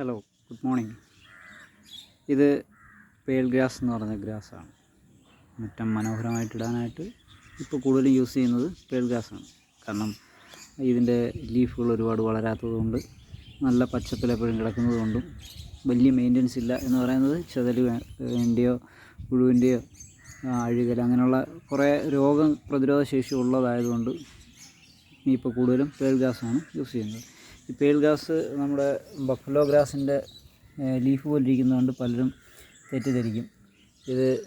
Hello good morning ഇത് pearl grass എന്ന് പറഞ്ഞ ഗ്രാസാണ് മുറ്റം മനോഹരമായിട്ടിടാനായിട്ട് ഇപ്പോൾ കൂടുതലും യൂസ് ചെയ്യുന്നത് പേൾ ഗ്രാസാണ് കാരണം ഇതിന്റെ ലീഫുകൾ ഒരുപാട് വളരാത്തതുകൊണ്ട് നല്ല പച്ചപ്പിൽ എപ്പോഴും കിടക്കുന്നത് കൊണ്ടും വലിയ മെയിന്റനൻസ് ഇല്ല എന്ന് പറയുന്നത് ചതലിന്റെയോ പുഴുവിന്റെയോ അഴുകൽ അങ്ങനെയുള്ള കുറേ രോഗ പ്രതിരോധ ശേഷി ഉള്ളതായതുകൊണ്ട് ഇപ്പോൾ കൂടുതലും പേൾ ഗ്രാസാണ് യൂസ് ചെയ്യുന്നത്. ഈ പേൾ ഗ്രാസ് നമ്മുടെ ബഫലോ ഗ്രാസിന്റെ ലീഫ് പോലെ ഇരിക്കുന്നതുകൊണ്ട് പലരും തെറ്റിദ്ധരിക്കും. ഇത്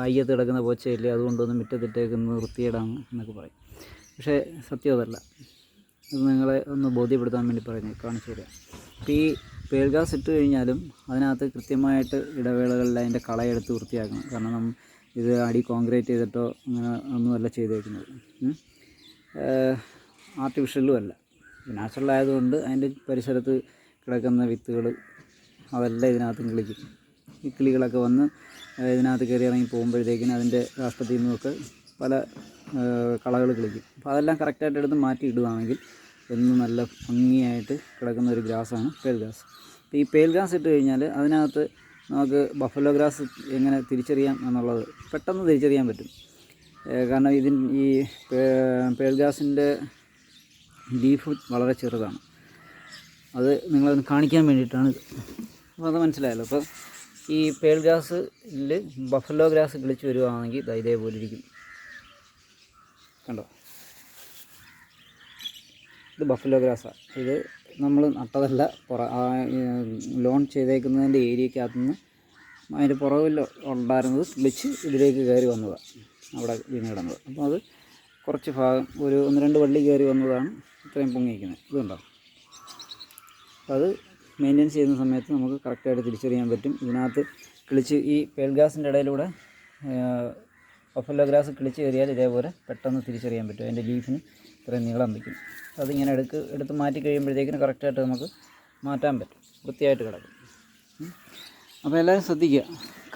അയ്യത്ത് കിടക്കുന്ന പോച്ചയല്ലേ അതുകൊണ്ടൊന്ന് മുറ്റത്തിട്ടേക്കുന്നത് വൃത്തിയിടാം എന്നൊക്കെ പറയും. പക്ഷേ സത്യം അതല്ല. ഇത് നിങ്ങളെ ഒന്ന് ബോധ്യപ്പെടുത്താൻ വേണ്ടി പറഞ്ഞു കാണിച്ചു തരാം. അപ്പം ഈ പേൾ ഗ്രാസ് ഇട്ട് കഴിഞ്ഞാലും അതിനകത്ത് കൃത്യമായിട്ട് ഇടവേളകളിൽ അതിന്റെ കളയെടുത്ത് വൃത്തിയാക്കണം. കാരണം നമ്മൾ ഇത് അടി കോൺക്രീറ്റ് ചെയ്തിട്ടോ അങ്ങനെ ഒന്നുമല്ല ചെയ്തേക്കുന്നത്. ആർട്ടിഫിഷ്യലും അല്ല. നാച്ചുറൽ ആയതുകൊണ്ട് അതിന്റെ പരിസരത്ത് കിടക്കുന്ന വിത്തുകൾ അതെല്ലാം ഇതിനകത്തും കിളിക്കും. ഈ കിളികളൊക്കെ വന്ന് ഇതിനകത്ത് കയറി ഇറങ്ങി പോകുമ്പോഴത്തേക്കിനും അതിന്റെ രാഷ്ട്രത്തിൽ നിന്നൊക്കെ പല കളകൾ കിളിക്കും. അപ്പോൾ അതെല്ലാം കറക്റ്റായിട്ട് എടുത്ത് മാറ്റി ഇടുകയാണെങ്കിൽ എന്നും നല്ല ഭംഗിയായിട്ട് കിടക്കുന്ന ഒരു ഗ്രാസാണ് പേൽ ഗ്രാസ് അപ്പോൾ ഈ പേൽ ഗ്രാസ് ഇട്ട് കഴിഞ്ഞാൽ അതിനകത്ത് നമുക്ക് ബഫലോ ഗ്രാസ് എങ്ങനെ തിരിച്ചറിയാം എന്നുള്ളത് പെട്ടെന്ന് തിരിച്ചറിയാൻ പറ്റും. കാരണം ഇതിൻ ഈ പേൽ ഗ്രാസിന്റെ ലീഫ് വളരെ ചെറുതാണ്. അത് നിങ്ങളതിന് കാണിക്കാൻ വേണ്ടിയിട്ടാണ് അപ്പോൾ അത് മനസ്സിലായല്ലോ. അപ്പോൾ ഈ പേൾ ഗ്രാസിൽ ബഫലോ ഗ്രാസ് കിളിച്ച് വരുവാണെങ്കിൽ ഇതേപോലെ ഇരിക്കും. കണ്ടോ? ഇത് ബഫലോ ഗ്രാസാണ് ഇത് നമ്മൾ നട്ടതല്ല പുറ ലോൺ ചെയ്തേക്കുന്നതിന്റെ ഏരിയക്കകത്തു നിന്ന് അതിന്റെ പുറകിൽ ഉണ്ടായിരുന്നത് കിളിച്ച് ഇതിലേക്ക് കയറി വന്നതാണ് അവിടെ വീണ് കിടന്നത്. അപ്പോൾ അത് കുറച്ച് ഭാഗം ഒരു ഒന്ന് രണ്ട് വള്ളി കയറി വന്നതാണ് ഇത്രയും പൊങ്ങിയിരിക്കുന്നത്. ഇതുണ്ടോ? അത് മെയിന്റെനൻസ് ചെയ്യുന്ന സമയത്ത് നമുക്ക് കറക്റ്റായിട്ട് തിരിച്ചറിയാൻ പറ്റും. ഇതിനകത്ത് കിളിച്ച് ഈ പേൽഗ്രാസിന്റെ ഇടയിലൂടെ ഒഫല്ലോ ഗ്രാസ് കിളിച്ച് കയറിയാൽ ഇതേപോലെ പെട്ടെന്ന് തിരിച്ചറിയാൻ പറ്റും. അതിന്റെ ലീഫിന് ഇത്രയും നീളം വയ്ക്കും അതിങ്ങനെ എടുക്ക് എടുത്ത് മാറ്റി കഴിയുമ്പോഴത്തേക്കിന് കറക്റ്റായിട്ട് നമുക്ക് മാറ്റാൻ പറ്റും. വൃത്തിയായിട്ട് കിടക്കും. അപ്പോൾ എല്ലാവരും ശ്രദ്ധിക്കുക.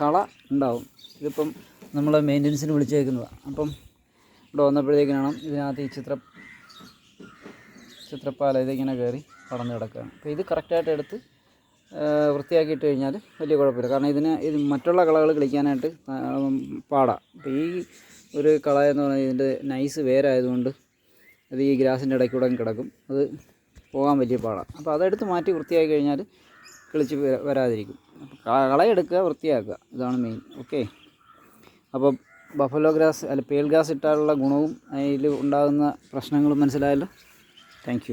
കള ഉണ്ടാവും. ഇതിപ്പം നമ്മൾ മെയിന്റനൻസിന് വിളിച്ചേക്കുന്നതാണ് അപ്പം ഇവിടെ വന്നപ്പോഴത്തേക്കിനാണ് ഇതിനകത്ത് ഈ ചിത്ര ചിത്രപ്പാല ഇതിങ്ങനെ കയറി പടന്ന് കിടക്കുകയാണ്. അപ്പോൾ ഇത് കറക്റ്റായിട്ട് എടുത്ത് വൃത്തിയാക്കിയിട്ട് കഴിഞ്ഞാൽ വലിയ കുഴപ്പമില്ല. കാരണം ഇതിന് ഇത് മറ്റുള്ള കളകൾ കളിക്കാനായിട്ട് പാടാം. അപ്പോൾ ഈ ഒരു കള എന്ന് പറഞ്ഞാൽ ഇതിന്റെ നൈസ് വേരായതുകൊണ്ട് അത് ഈ ഗ്രാസിന്റെ ഇടയ്ക്ക് കൂടെ കിടക്കും. അത് പോകാൻ വലിയ പാടാണ് അപ്പോൾ അതെടുത്ത് മാറ്റി വൃത്തിയാക്കി കഴിഞ്ഞാൽ കിളിച്ച് വരാതിരിക്കും. അപ്പോൾ കളയെടുക്കുക വൃത്തിയാക്കുക. ഇതാണ് മെയിൻ ഓക്കെ അപ്പോൾ ബഫലോ ഗ്രാസ് അല്ല പേൾ ഗ്രാസ് ഇട്ടാലുള്ള ഗുണവും അതിൽ ഉണ്ടാകുന്ന പ്രശ്നങ്ങളും മനസ്സിലായല്ലോ? താങ്ക്